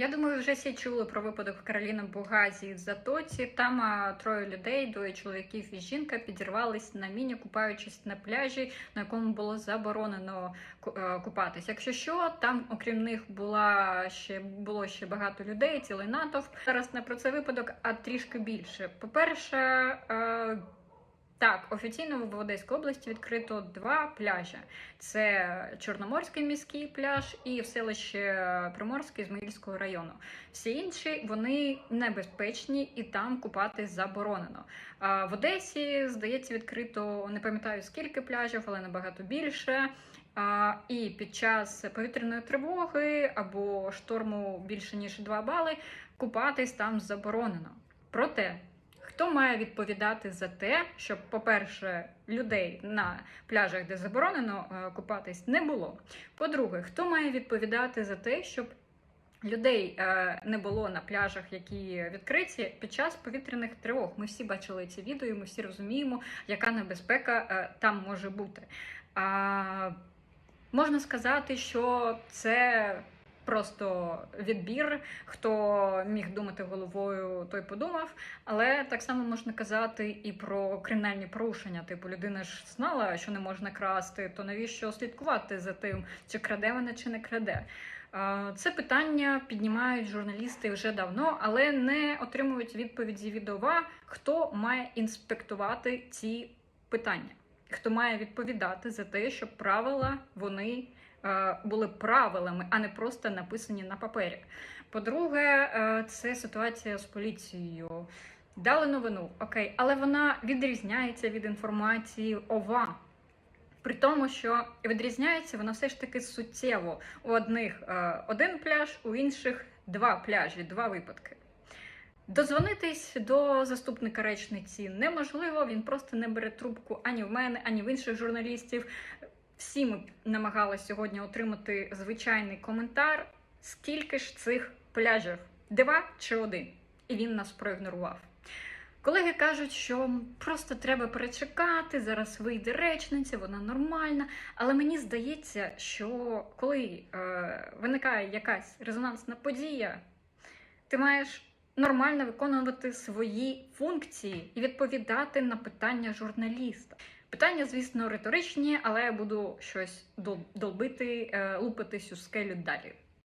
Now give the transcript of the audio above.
Я думаю, вже всі чули про випадок в Кароліна Бугазі в Затоці. Там а, троє людей, двоє чоловіків і жінка, підірвались на міні, купаючись на пляжі, на якому було заборонено е, купатись. Якщо що, там, окрім них, була ще було ще багато людей, цілий натовп. Зараз не про цей випадок, а трішки більше. По-перше, е, так, офіційно в Одеській області відкрито два пляжі: це Чорноморський міський пляж і в селище Приморське Ізмаїльського району. Всі інші вони небезпечні і там купатись заборонено. А в Одесі, здається, відкрито не пам'ятаю скільки пляжів, але набагато більше. А, і під час повітряної тривоги або шторму більше ніж 2 бали купатись там заборонено. Проте Хто має відповідати за те, щоб, по-перше, людей на пляжах, де заборонено е, купатись, не було? По-друге, хто має відповідати за те, щоб людей е, не було на пляжах, які відкриті під час повітряних тривог? Ми всі бачили ці відео, і ми всі розуміємо, яка небезпека е, там може бути. А, можна сказати, що це просто відбір. Хто міг думати головою, той подумав. Але так само можна казати і про кримінальні порушення. Типу, людина ж знала, що не можна красти, то навіщо слідкувати за тим, чи краде вона, чи не краде. Е, Це питання піднімають журналісти вже давно, але не отримують відповіді від ОВА, хто має інспектувати ці питання, хто має відповідати за те, щоб правила вони були правилами, а не просто написані на папері. По-друге, е, це ситуація з поліцією. Дали новину, окей, але вона відрізняється від інформації ОВА. При тому, що відрізняється вона все ж таки суттєво. У одних е, один пляж, у інших два пляжі, два випадки. Дозвонитись до заступника речниці неможливо, він просто не бере трубку ані в мене, ані в інших журналістів. Всі ми намагалися сьогодні отримати звичайний коментар, скільки ж цих пляжів, два чи один. І він нас проігнорував. Колеги кажуть, що просто треба перечекати, зараз вийде речниця, вона нормальна. Але мені здається, що коли е, виникає якась резонансна подія, ти маєш нормально виконувати свої функції і відповідати на питання журналіста. Питання, звісно, риторичні, але я буду щось дол- долбити, е, лупитись у скелю далі.